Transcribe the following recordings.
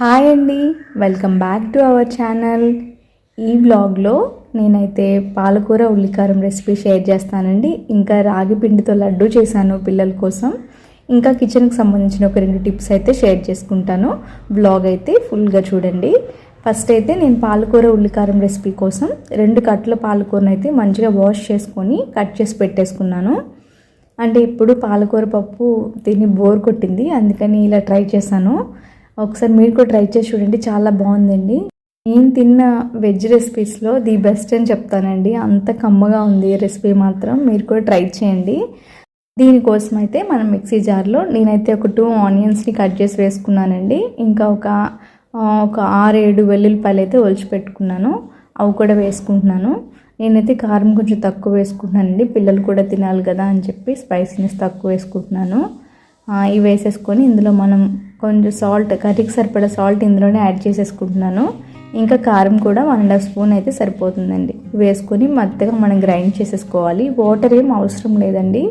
Hi అండి. Welcome back to our channel. ఈ వ్లాగ్లో నేనైతే పాలకూర ఉల్లికారం రెసిపీ షేర్ చేస్తానండి. ఇంకా రాగి పిండితో లడ్డు చేశాను పిల్లల కోసం. ఇంకా కిచెన్కి సంబంధించిన ఒక రెండు టిప్స్ అయితే షేర్ చేసుకుంటాను. బ్లాగ్ అయితే ఫుల్గా చూడండి. ఫస్ట్ అయితే నేను పాలకూర ఉల్లికారం రెసిపీ కోసం రెండు కట్ల పాలకూరను అయితే మంచిగా వాష్ చేసుకొని కట్ చేసి పెట్టేసుకున్నాను. అంటే ఇప్పుడు పాలకూర పప్పు తిని బోర్ కొట్టింది. అందుకని ఇలా ట్రై చేశాను. ఒకసారి మీరు కూడా ట్రై చేసి చూడండి చాలా బాగుందండి. నేను తిన్న వెజ్ రెసిపీస్లో ది బెస్ట్ అని చెప్తానండి. అంత కమ్మగా ఉంది రెసిపీ మాత్రం మీరు కూడా ట్రై చేయండి. దీనికోసం అయితే మనం మిక్సీ జార్లో నేనైతే ఒక టూ ఆనియన్స్ని కట్ చేసి వేసుకున్నానండి. ఇంకా ఒక ఒక ఆరు ఏడు వెల్లుల్లిపాయలు అయితే ఒలిచి పెట్టుకున్నాను. అవి కూడా వేసుకుంటున్నాను. నేనైతే కారం కొంచెం తక్కువ వేసుకుంటున్నానండి. పిల్లలు కూడా తినాలి కదా అని చెప్పి స్పైసీనెస్ తక్కువ వేసుకుంటున్నాను. ఇవి వేసేసుకొని ఇందులో మనం కొంచెం సాల్ట్ కర్రీకి సరిపడా సాల్ట్ ఇందులోనే యాడ్ చేసేసుకుంటున్నాను. ఇంకా కారం కూడా వన్ అండ్ హాఫ్ స్పూన్ అయితే సరిపోతుందండి. వేసుకొని మెత్తగా మనం గ్రైండ్ చేసేసుకోవాలి. వాటర్ ఏం అవసరం లేదండి.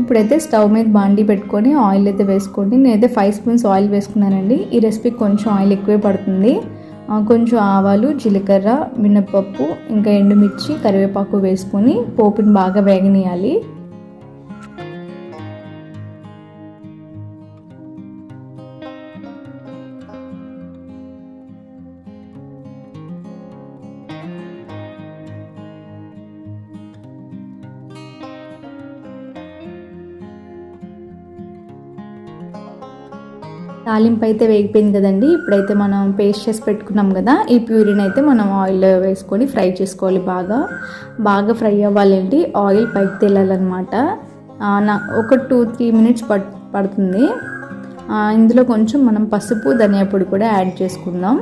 ఇప్పుడైతే స్టవ్ మీద బాండీ పెట్టుకొని ఆయిల్ అయితే వేసుకోండి. నేనైతే ఫైవ్ స్పూన్స్ ఆయిల్ వేసుకున్నానండి. ఈ రెసిపీకి కొంచెం ఆయిల్ ఎక్కువే పడుతుంది. కొంచెం ఆవాలు జీలకర్ర మినపప్పు ఇంకా ఎండుమిర్చి కరివేపాకు వేసుకొని పోపుని బాగా వేగనీయాలి తాలింపు అయితే వేగిపోయింది కదండి. ఇప్పుడైతే మనం పేస్ట్ చేసి పెట్టుకున్నాం కదా. ఈ ప్యూరిన్ అయితే మనం ఆయిల్ వేసుకొని ఫ్రై చేసుకోవాలి బాగా. బాగా ఫ్రై అవ్వాలండి ఆయిల్ పైకి తేలాలన్నమాట. నా ఒక టూ త్రీ మినిట్స్ పట్ పడుతుంది. ఇందులో కొంచెం మనం పసుపు ధనియా పొడి కూడా యాడ్ చేసుకుందాం.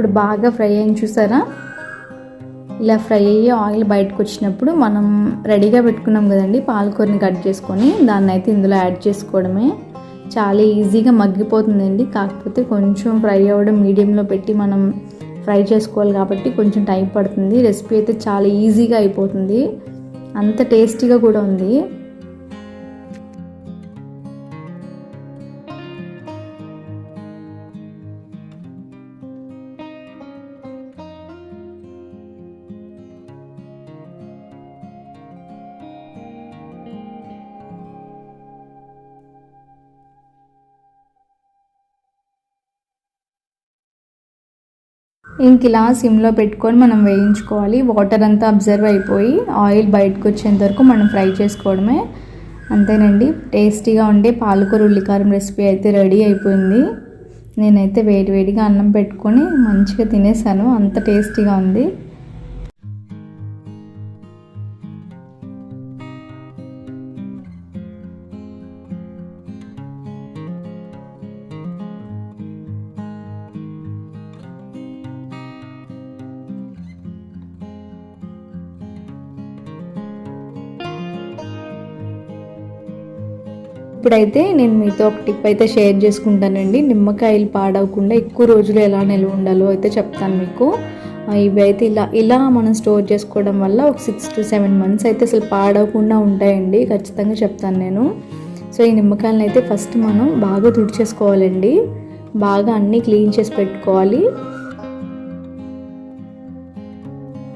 ఇప్పుడు బాగా ఫ్రై అయింది చూసారా? ఇలా ఫ్రై అయ్యి ఆయిల్ బయటకు వచ్చినప్పుడు మనం రెడీగా పెట్టుకున్నాం కదండి పాలకూరని కట్ చేసుకొని దాన్ని అయితే ఇందులో యాడ్ చేసుకోవడమే. చాలా ఈజీగా మగ్గిపోతుందండి కాకపోతే కొంచెం ఫ్రై అవ్వడం మీడియంలో పెట్టి మనం ఫ్రై చేసుకోవాలి కాబట్టి కొంచెం టైం పడుతుంది. రెసిపీ అయితే చాలా ఈజీగా అయిపోతుంది. అంత టేస్టీగా కూడా ఉంది. ఇంక ఇలా సిమ్లో పెట్టుకొని మనం వేయించుకోవాలి. వాటర్ అంతా అబ్జర్వ్ అయిపోయి ఆయిల్ బయటకు వచ్చేంత వరకు మనం ఫ్రై చేసుకోవడమే అంతేనండి. టేస్టీగా ఉండే పాలకూర ఉల్లికారం రెసిపీ అయితే రెడీ అయిపోయింది. నేనైతే వేడి వేడిగా అన్నం పెట్టుకొని మంచిగా తినేసాను. అంత టేస్టీగా ఉంది. ఇప్పుడైతే నేను మీతో ఒక టిప్ అయితే షేర్ చేసుకుంటానండి. నిమ్మకాయలు పాడవకుండా ఎక్కువ రోజులు ఎలా నిల్వ ఉండాలో అయితే చెప్తాను మీకు. ఇవి అయితే ఇలా ఇలా మనం స్టోర్ చేసుకోవడం వల్ల ఒక సిక్స్ టు సెవెన్ మంత్స్ అయితే అసలు పాడవకుండా ఉంటాయండి. ఖచ్చితంగా చెప్తాను నేను. సో ఈ నిమ్మకాయలను అయితే ఫస్ట్ మనం బాగా తుడిచేసుకోవాలండి. బాగా అన్నీ క్లీన్ చేసి పెట్టుకోవాలి.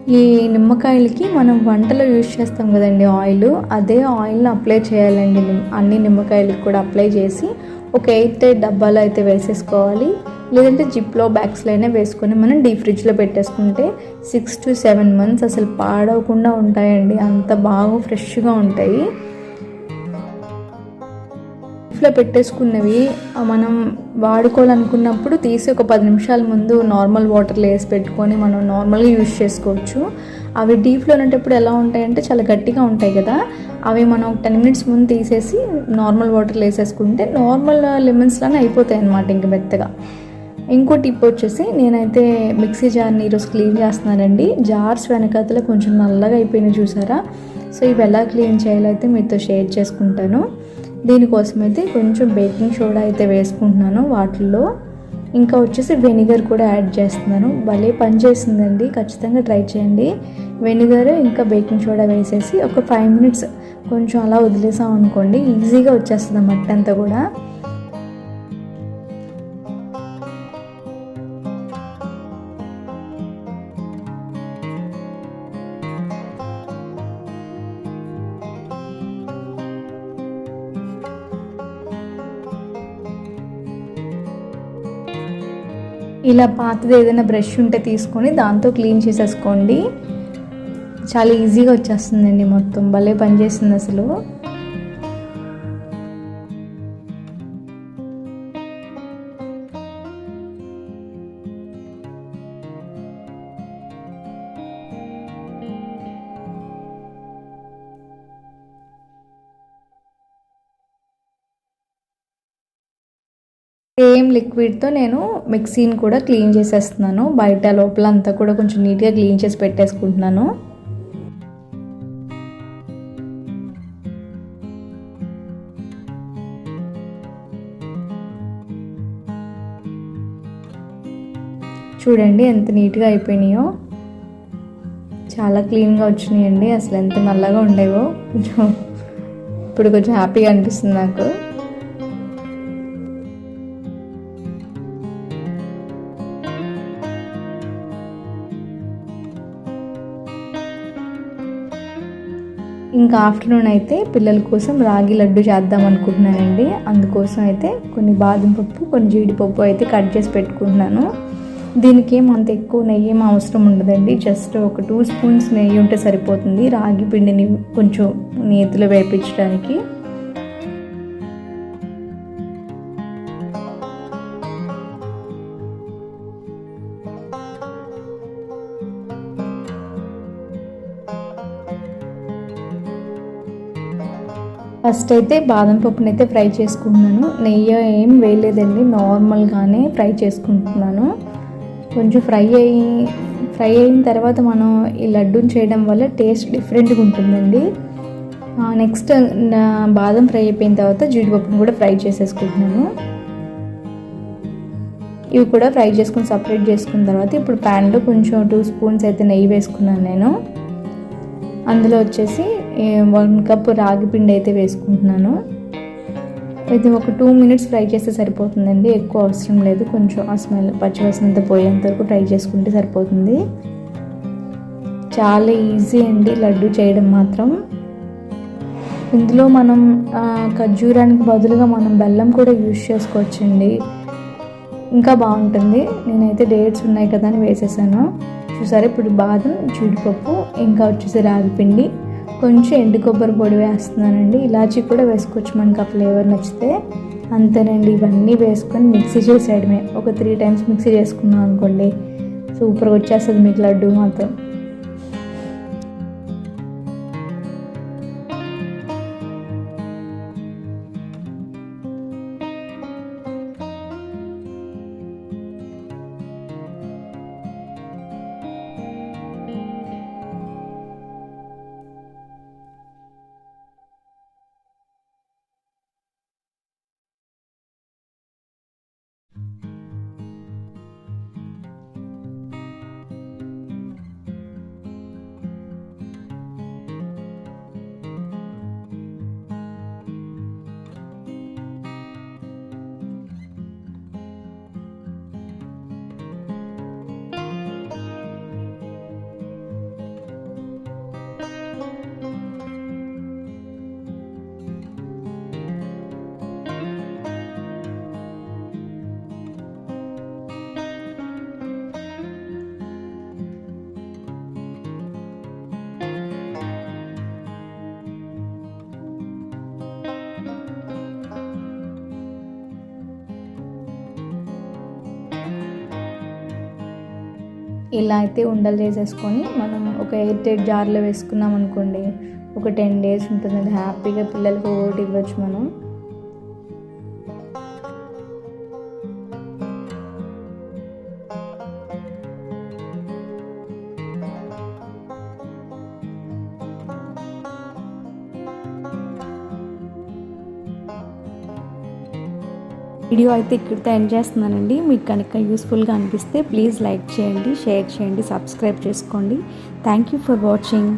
ఈ నిమ్మకాయలకి మనం వంటలో యూజ్ చేస్తాం కదండి ఆయిల్ అదే ఆయిల్ని అప్లై చేయాలండి. అన్ని నిమ్మకాయలకి కూడా అప్లై చేసి ఒక ఎయిట్ డబ్బాలో అయితే వేసేసుకోవాలి. లేదంటే జిప్లో బ్యాగ్స్లో అయినా వేసుకొని మనం డీ ఫ్రిడ్జ్లో పెట్టేసుకుంటే సిక్స్ టు సెవెన్ మంత్స్ అసలు పాడవకుండా ఉంటాయండి. అంత బాగా ఫ్రెష్గా ఉంటాయి. ఫ్రిడ్జ్లో పెట్టేసుకున్నవి మనం వాడుకోవాలనుకున్నప్పుడు తీసి ఒక పది నిమిషాల ముందు నార్మల్ వాటర్లో వేసి పెట్టుకొని మనం నార్మల్గా యూజ్ చేసుకోవచ్చు. అవి డీప్లో ఉన్నప్పుడు ఎలా ఉంటాయంటే చాలా గట్టిగా ఉంటాయి కదా. అవి మనం టెన్ మినిట్స్ ముందు తీసేసి నార్మల్ వాటర్లో వేసేసుకుంటే నార్మల్ లెమన్స్లానే అయిపోతాయి అన్నమాట ఇంక మెత్తగా. ఇంకో టిప్ వచ్చేసి నేనైతే మిక్సీ జార్ని ఈరోజు క్లీన్ చేస్తున్నానండి. జార్స్ వెనకాతల కొంచెం నల్లగా అయిపోయినాయి చూసారా? సో ఇవి ఎలా క్లీన్ చేయాలో అయితే మీతో షేర్ చేసుకుంటాను. దీనికోసం అయితే కొంచెం బేకింగ్ సోడా అయితే వేసుకుంటున్నాను వాటిల్లో. ఇంకా వచ్చేసి వెనిగర్ కూడా యాడ్ చేస్తున్నాను. భలే పని చేసిందండి. ఖచ్చితంగా ట్రై చేయండి. వెనిగర్ ఇంకా బేకింగ్ సోడా వేసేసి ఒక ఫైవ్ మినిట్స్ కొంచెం అలా వదిలేసాం అనుకోండి ఈజీగా వచ్చేస్తుంది మట్టి అంతా కూడా. ఇలా పాతది ఏదైనా బ్రష్ ఉంటే తీసుకొని దాంతో క్లీన్ చేసేసుకోండి. చాలా ఈజీగా వచ్చేస్తుందండి మొత్తం. భలే పనిచేస్తుంది అసలు. సేమ్ లిక్విడ్తో నేను మిక్సీని కూడా క్లీన్ చేసేస్తున్నాను. బయట లోపల అంతా కూడా కొంచెం నీట్గా క్లీన్ చేసి పెట్టేసుకుంటున్నాను. చూడండి ఎంత నీట్గా అయిపోయినాయో. చాలా క్లీన్గా వచ్చినాయండి. అసలు ఎంత నల్లగా ఉండేవో. కొంచెం ఇప్పుడు కొంచెం హ్యాపీగా అనిపిస్తుంది నాకు. ఇంకా ఆఫ్టర్నూన్ అయితే పిల్లల కోసం రాగి లడ్డు చేద్దాం అనుకుంటున్నానండి. అందుకోసం అయితే కొన్ని బాదం పప్పు కొన్ని జీడిపప్పు అయితే కట్ చేసి పెట్టుకుంటున్నాను. దీనికి ఏం అంత ఎక్కువ నెయ్యి ఏం అవసరం ఉండదండి. జస్ట్ ఒక టూ స్పూన్స్ నెయ్యి ఉంటే సరిపోతుంది. రాగి పిండిని కొంచెం నేతిలో వేపించడానికి ఫస్ట్ అయితే బాదం పప్పుని అయితే ఫ్రై చేసుకుంటున్నాను. నెయ్యి ఏం వేయలేదండి. నార్మల్గానే ఫ్రై చేసుకుంటున్నాను. కొంచెం ఫ్రై అయ్యి ఫ్రై అయిన తర్వాత మనం ఈ లడ్డూని చేయడం వల్ల టేస్ట్ డిఫరెంట్గా ఉంటుందండి. నెక్స్ట్ బాదం ఫ్రై అయిపోయిన తర్వాత జీడిపప్పును కూడా ఫ్రై చేసేసుకుంటున్నాను. ఇవి కూడా ఫ్రై చేసుకుని సపరేట్ చేసుకున్న తర్వాత ఇప్పుడు ప్యాన్లో కొంచెం టూ స్పూన్స్ అయితే నెయ్యి వేసుకున్నాను నేను. అందులో వచ్చేసి వన్ కప్ రాగి పిండి అయితే వేసుకుంటున్నాను. ఇది ఒక టూ మినిట్స్ ఫ్రై చేస్తే సరిపోతుందండి. ఎక్కువ అవసరం లేదు. కొంచెం ఆ స్మెల్ పచ్చివాసనంత పోయేంత వరకు ఫ్రై చేసుకుంటే సరిపోతుంది. చాలా ఈజీ అండి లడ్డు చేయడం మాత్రం. ఇందులో మనం ఖర్జూరానికి బదులుగా మనం బెల్లం కూడా యూజ్ చేసుకోవచ్చండి. ఇంకా బాగుంటుంది. నేనైతే డేట్స్ ఉన్నాయి కదా అని వేసేసాను. చూసారా? ఇప్పుడు బాదం జీడిపప్పు ఇంకా వచ్చేసి రాగిపిండి కొంచెం ఎండు కొబ్బరి పొడి వేస్తున్నానండి. ఇలాచీ కూడా వేసుకోవచ్చు మనకి ఆ ఫ్లేవర్ నచ్చితే. అంతేనండి ఇవన్నీ వేసుకొని మిక్సీ చేసేయడమే. ఒక త్రీ టైమ్స్ మిక్సీ చేసుకున్నాం అనుకోండి సూపర్గా వచ్చేస్తుంది మీకు లడ్డు మాత్రం. ఇలా అయితే ఉండలు చేసేసుకొని మనం ఒక ఎయిట్ ఎయిట్ జార్లో వేసుకున్నాం అనుకోండి ఒక టెన్ డేస్ ఉంటుంది. హ్యాపీగా పిల్లలకు ఒకటి ఇవ్వచ్చు మనం. వీడియో అయితే ఇక్కడితో ఎండ్ చేస్తున్నానండి. మీకు కనుక యూస్ఫుల్గా అనిపిస్తే ప్లీజ్ లైక్ చేయండి షేర్ చేయండి సబ్స్క్రైబ్ చేసుకోండి. Thank you for watching